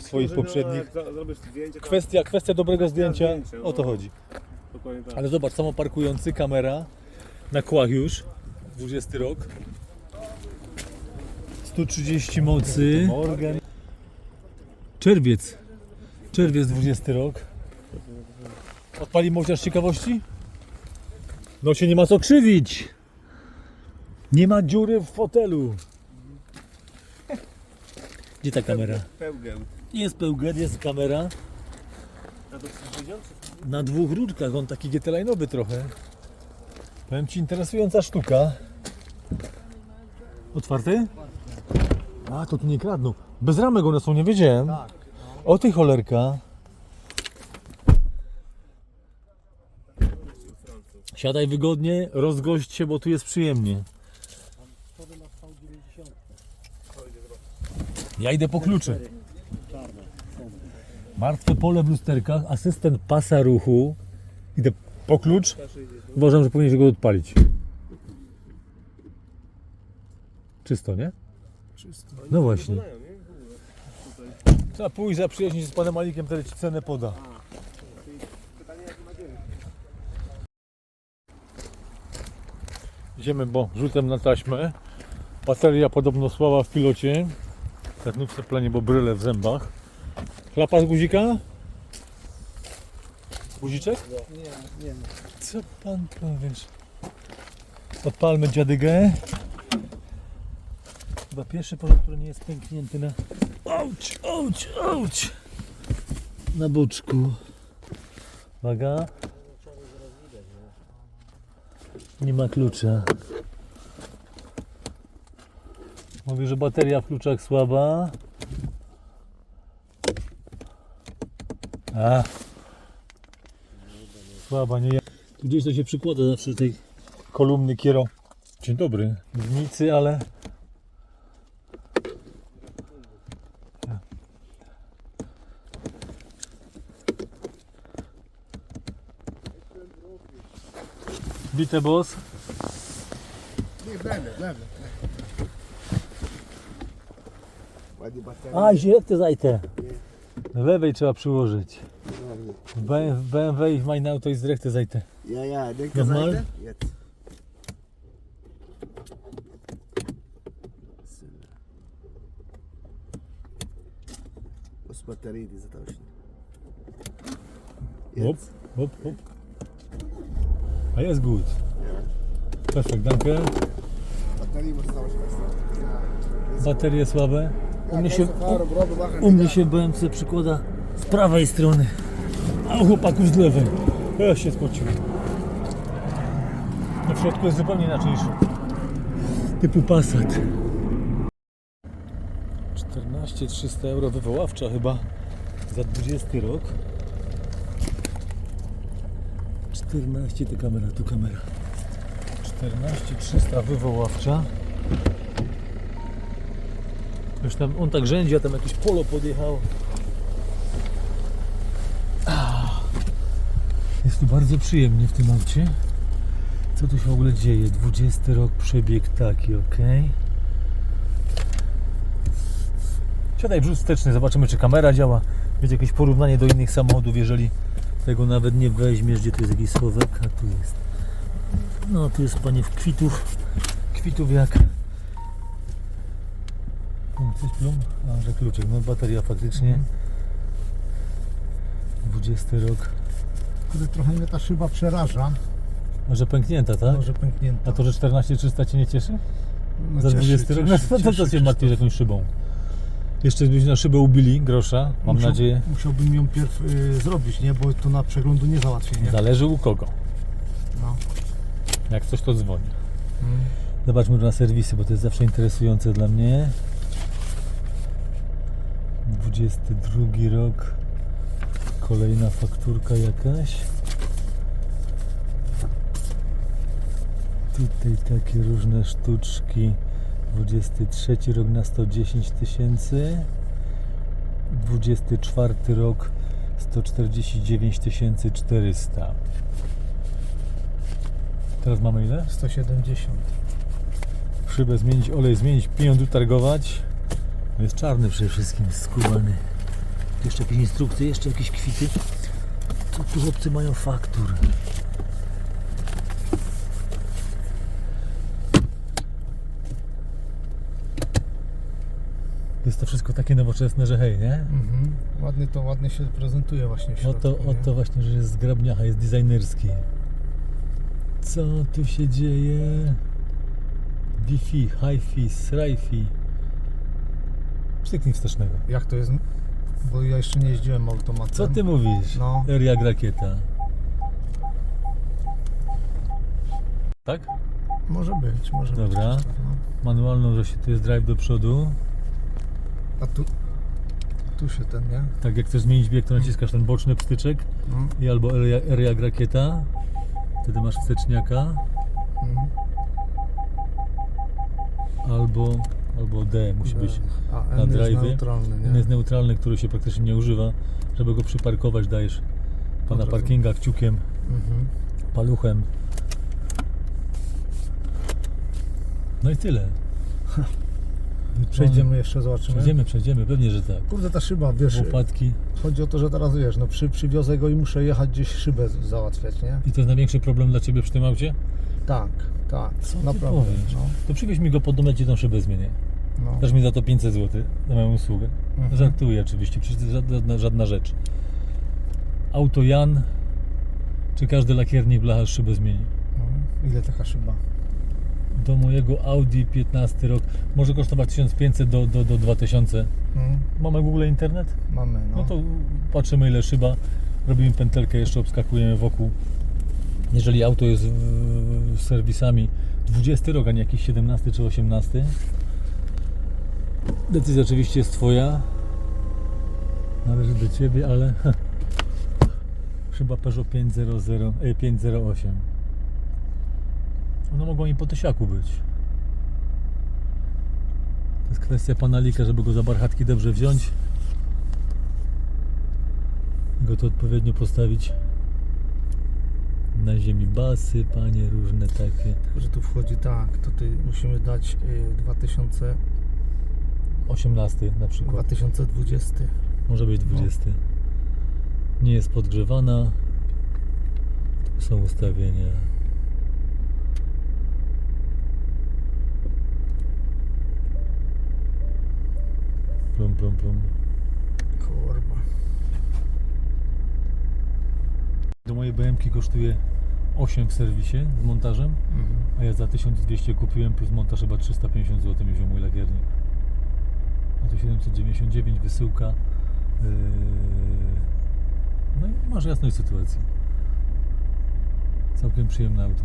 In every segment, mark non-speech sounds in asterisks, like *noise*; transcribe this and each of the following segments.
swoich poprzednich. To Kwestia, kwestia dobrego zdjęcia, o to no. chodzi. tak. Ale zobacz, samo parkujący, kamera na kłach już, 20 rok. 130 mocy. Morgan. Czerwiec. Czerwiec 20 rok. Odpali chociaż z ciekawości? No się nie ma co krzywić. Nie ma dziury w fotelu. Gdzie ta kamera? Pełgę. Jest pełget, jest kamera. Na dwóch rurkach, on taki GT-line'owy trochę. Powiem Ci, interesująca sztuka. Otwarty? A, to tu nie kradną. Bez ramek one są, nie wiedziałem. O ty cholerka. Siadaj wygodnie, rozgość się, bo tu jest przyjemnie. Ja idę po klucze. Martwe pole w lusterkach, asystent pasa ruchu. Idę po klucz. Uważam, że powinien go odpalić. Czysto, nie? Czysto. No właśnie. Trzeba pójść zaprzyjaźnić się z panem Malikiem, wtedy ci cenę poda. Idziemy, bo rzutem na taśmę. Bateria podobno słaba w pilocie. Znów se planie, bo bryle w zębach. Klapa z guzika? Guziczek? Nie, nie. Co pan powiesz? Odpalmy dziadygę. Chyba pierwszy porząd, który nie jest pęknięty na... Auć, auć, auć! Na boczku. Uwaga. Nie ma klucza. Mówi, że bateria w kluczach słaba. A. Słaba, nie ja. Tu gdzieś to się przykłada zawsze tej kolumny kiero. Dzień dobry. W Nicy, ale... Bite boss. Nie, będę, będę. Ładnie bateria. A, jak to zajte? Do lewej trzeba przyłożyć. W BMW, w BMW i w mein Auto jest direkte zajte. Ja, ja, denk Normal? Seite. Jetzt. So. Muss Batterie diese tauschen. Hop, Jetzt. hop, hop. A jest good. Ja. Perfekt, danke. Batterie muss tauschen. weißt du? Ja. Baterie słabe. U mnie się, u mnie się BMC przykłada z prawej strony, a u chłopaków z lewej. Ja się spociłem. Na środku jest zupełnie inaczej niż typu Passat. 14 300 euro wywoławcza chyba za 20 rok. 14 to kamera, tu kamera. 14 300 wywoławcza. Już tam on tak rzędzi, a tam jakieś polo podjechał. Ah. Jest tu bardzo przyjemnie w tym aucie. Co tu się w ogóle dzieje? 20 rok, przebieg taki, ok. Siadaj wrzut wsteczny, zobaczymy czy kamera działa. Będzie jakieś porównanie do innych samochodów, jeżeli tego nawet nie weźmiesz, gdzie tu jest jakiś słowek, a tu jest. No tu jest panie w kwitów. Kwitów jak Coś plum? A, że kluczyk. No bateria faktycznie. 20 rok. Kurde, trochę mnie ta szyba przeraża. Może pęknięta, tak? Może pęknięta. A to, że 14300 Cię nie cieszy? No, Za cieszy, 20 rok? No cieszy, to, to, to cieszy, się martwisz jakąś szybą. Jeszcze byś na szybę ubili grosza, mam Musiał- nadzieję. Musiałbym ją pierw y, zrobić, nie? Bo to na przeglądu nie załatwię, nie? Zależy u kogo. No. Jak coś to dzwoni. Mm. Zobaczmy na serwisy, bo to jest zawsze interesujące dla mnie. 22 rok. Kolejna fakturka jakaś. Tutaj takie różne sztuczki. 23 rok na 110 tysięcy. 24 rok 149 400. Teraz mamy ile? 170. Szybę zmienić, olej zmienić, pieniądz utargować. Jest czarny przede wszystkim, skubany. Jeszcze jakieś instrukcje, jeszcze jakieś kwity. Co tu chłopcy mają faktur? Jest to wszystko takie nowoczesne, że hej, nie? Mhm. Ładnie to, ładnie się prezentuje właśnie w środku, Oto, nie? oto właśnie, że jest zgrabniacha, jest designerski. Co tu się dzieje? Wi-Fi, Hi-Fi, Sri-Fi. Wstecznego. Jak to jest? Bo ja jeszcze nie jeździłem automatem. Co ty mówisz? No. R jak rakieta. Tak? Może być, może Dobra. być. No. Manualną, że się tu jest drive do przodu. A tu, tu się ten, nie? Tak jak chcesz zmienić bieg, to naciskasz ten boczny pstyczek No. i albo R, jak- R jak rakieta. Wtedy masz wsteczniaka. Mhm. Albo, albo D musi być. A na jest drive'y. neutralny, jest neutralny, który się praktycznie nie używa. Żeby go przyparkować, dajesz pana Od razu. parkinga kciukiem, Mhm. paluchem. No i tyle. *laughs* Przejdziemy jeszcze, zobaczymy. Przejdziemy, przejdziemy, pewnie, że tak. Kurde, ta szyba, wiesz, Łopatki. chodzi o to, że teraz wiesz, no przy, przywiozę go i muszę jechać gdzieś szybę załatwiać, nie? I to jest największy problem dla Ciebie przy tym aucie? Tak, tak, Co naprawdę. No, To przywieź mi go pod dom, ja Ci tą szybę zmienię. No. Dasz mi za to 500 zł za moją usługę. Mhm. Żartuję oczywiście, przecież to jest żadna, żadna rzecz. Auto Jan, czy każdy lakiernik blacha szybę zmieni? No. Ile taka szyba? Do mojego Audi 15 rok może kosztować 1500 do, do, do 2000. Mhm. Mamy w ogóle internet? Mamy, no. No to patrzymy ile szyba, robimy pętelkę, jeszcze obskakujemy wokół. Jeżeli auto jest w- z serwisami 20 rok, a nie jakiś 17 czy 18. Decyzja oczywiście jest Twoja. Należy do Ciebie, ale chyba Peugeot 500, e, 508. One mogą i po tysiaku być. To jest kwestia panalika, żeby go za barchatki dobrze wziąć go to odpowiednio postawić na ziemi basy, panie różne takie Że tu wchodzi tak, tutaj musimy dać y, 2000, 18 na przykład 2020. może być 20 nie jest podgrzewana Tu są ustawienia plum plum plum Kurwa. do mojej BMK kosztuje 8 w serwisie z montażem Mhm. A ja za 1200 kupiłem plus montaż chyba 350 zł mi wziął mój lakiernik. Tu 799 wysyłka. Yy... No i masz jasność sytuacji. Całkiem przyjemne auto.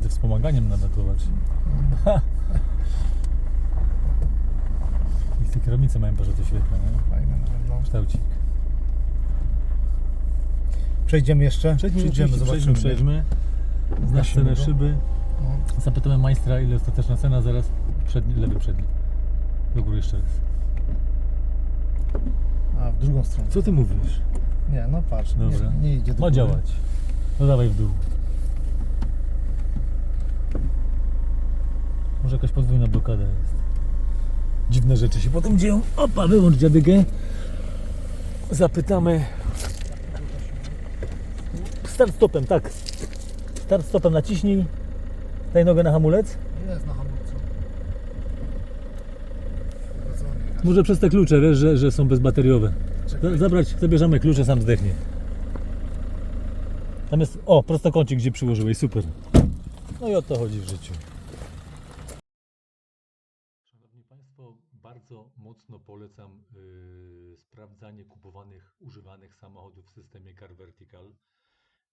Ze wspomaganiem nawet zobacz. I te kierownice mają parze to świetne, nie? Fajne na pewno. Kształcik. Przejdziemy jeszcze? Przejdźmy, Przejdziemy, przejdźmy, zobaczymy. przejdźmy. Znasz cenę go. szyby. No. Zapytamy majstra, ile ostateczna cena, zaraz przedni, lewy przedni. Do góry jeszcze raz. A, w drugą stronę. Co ty mówisz? Nie, no patrz, Dobra. nie, nie idzie do Ma góry. działać. No dawaj w dół. Może jakaś podwójna blokada jest. Dziwne rzeczy się potem dzieją. Opa, wyłącz dziadygę. Zapytamy. Start stopem, tak. Start stopem naciśnij. Daj nogę na hamulec. Jest na hamulcu. Może przez te klucze, wiesz, że, że są bezbateriowe. Za- Zabrać, zabierzemy klucze, sam zdechnie. Tam jest, o, prostokącik, gdzie przyłożyłeś, super. No i o to chodzi w życiu. Szanowni Państwo, bardzo mocno polecam yy, sprawdzanie kupowanych, używanych samochodów w systemie Car Vertical.